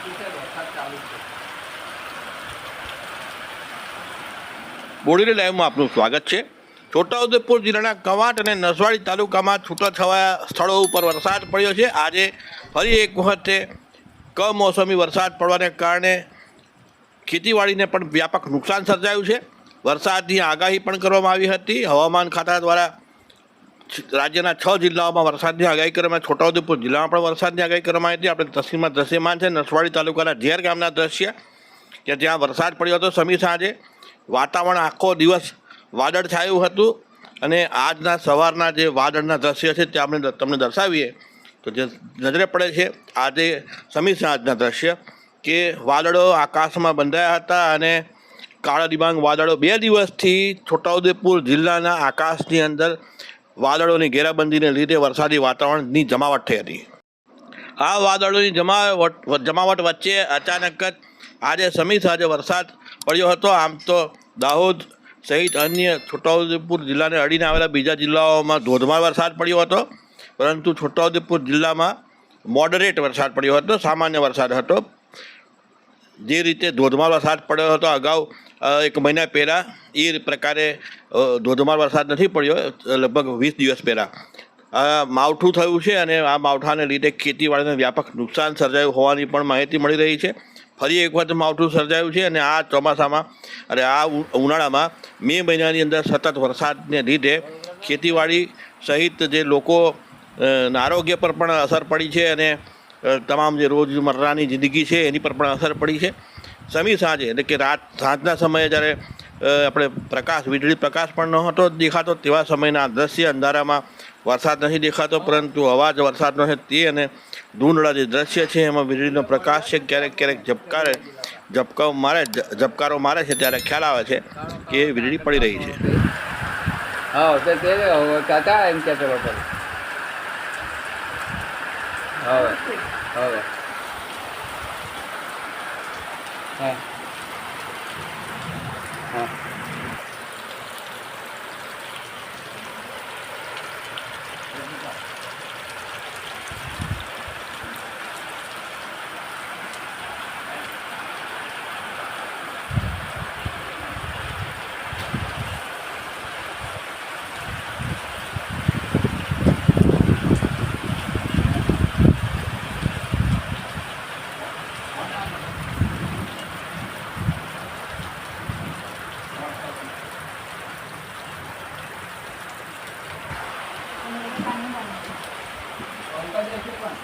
છે વરસાદ લાઈવમાં આપનું સ્વાગત છે. છોટાઉદેપુર જિલ્લાના કવાંટ અને નસવાડી તાલુકામાં છૂટાછવાયા સ્થળો ઉપર વરસાદ પડ્યો છે. આજે ફરી એક વખતે કમોસમી વરસાદ પડવાને કારણે ખેતીવાડીને પણ વ્યાપક નુકસાન સર્જાયું છે. વરસાદની આગાહી પણ કરવામાં આવી હતી. હવામાન ખાતા દ્વારા રાજ્યના છ જિલ્લાઓમાં વરસાદની આગાહી કરવામાં છોટાઉદેપુર જિલ્લામાં પણ વરસાદની આગાહી કરવામાં આવી હતી. આપણે તસવીરમાં દ્રશ્યમાન છે, નસવાડી તાલુકાના ઝેર ગામના દ્રશ્ય કે જ્યાં વરસાદ પડ્યો હતો સમી સાંજે. વાતાવરણ આખો દિવસ વાદળ છાયું હતું અને આજના સવારના જે વાદળના દ્રશ્ય છે તે આપણે તમને દર્શાવીએ. તો જે નજરે પડે છે, આજે સમી સાંજના દ્રશ્ય કે વાદળો આકાશમાં બંધાયા હતા અને કાળા ડિબાંગ વાદળો બે દિવસથી છોટાઉદેપુર જિલ્લાના આકાશની અંદર વાદળોની ઘેરાબંધીને લીધે વરસાદી વાતાવરણની જમાવટ થઈ હતી. આ વાદળોની જમાવટ જમાવટ વચ્ચે અચાનક જ આજે સમી સાંજે વરસાદ પડ્યો હતો. આમ તો દાહોદ સહિત અન્ય છોટાઉદેપુર જિલ્લાને અડીને આવેલા બીજા જિલ્લાઓમાં ધોધમાર વરસાદ પડ્યો હતો. પરંતુ છોટાઉદેપુર જિલ્લામાં મોડરેટ વરસાદ પડ્યો હતો. સામાન્ય વરસાદ હતો. જે રીતે ધોધમાર વરસાદ પડ્યો હતો અગાઉ એક મહિના પહેલાં, એ પ્રકારે ધોધમાર વરસાદ નથી પડ્યો, લગભગ વીસ દિવસ પહેલાં. માવઠું થયું છે અને આ માવઠાને લીધે ખેતીવાડીને વ્યાપક નુકસાન સર્જાયું હોવાની પણ માહિતી મળી રહી છે. ફરી એક વખત માવઠું સર્જાયું છે અને આ ચોમાસામાં અને આ ઉનાળામાં મે મહિનાની અંદર સતત વરસાદને લીધે ખેતીવાડી સહિત જે લોકો આરોગ્ય પર પણ અસર પડી છે અને તમામ જે રોજમર્રાની જિંદગી છે એની પર પણ અસર પડી છે. સમી સાંજે, એટલે કે રાત, સાંજના સમયે જ્યારે આપણે પ્રકાશ, વીજળી પ્રકાશ પણ નહોતો દેખાતો, તેવા સમયના દ્રશ્ય અંધારામાં વરસાદ નથી દેખાતો, પરંતુ અવાજ વરસાદનો છે તે અને ધૂંધળા જે દ્રશ્ય છે, એમાં વીજળીનો પ્રકાશ છે, ક્યારેક ક્યારેક ઝપકારે ઝબકારો મારે ઝપકારો મારે છે, ત્યારે ખ્યાલ આવે છે કે વીજળી પડી રહી છે. હા કાકા એમ કહેતો હતો હવે હવે. હા. હા. पण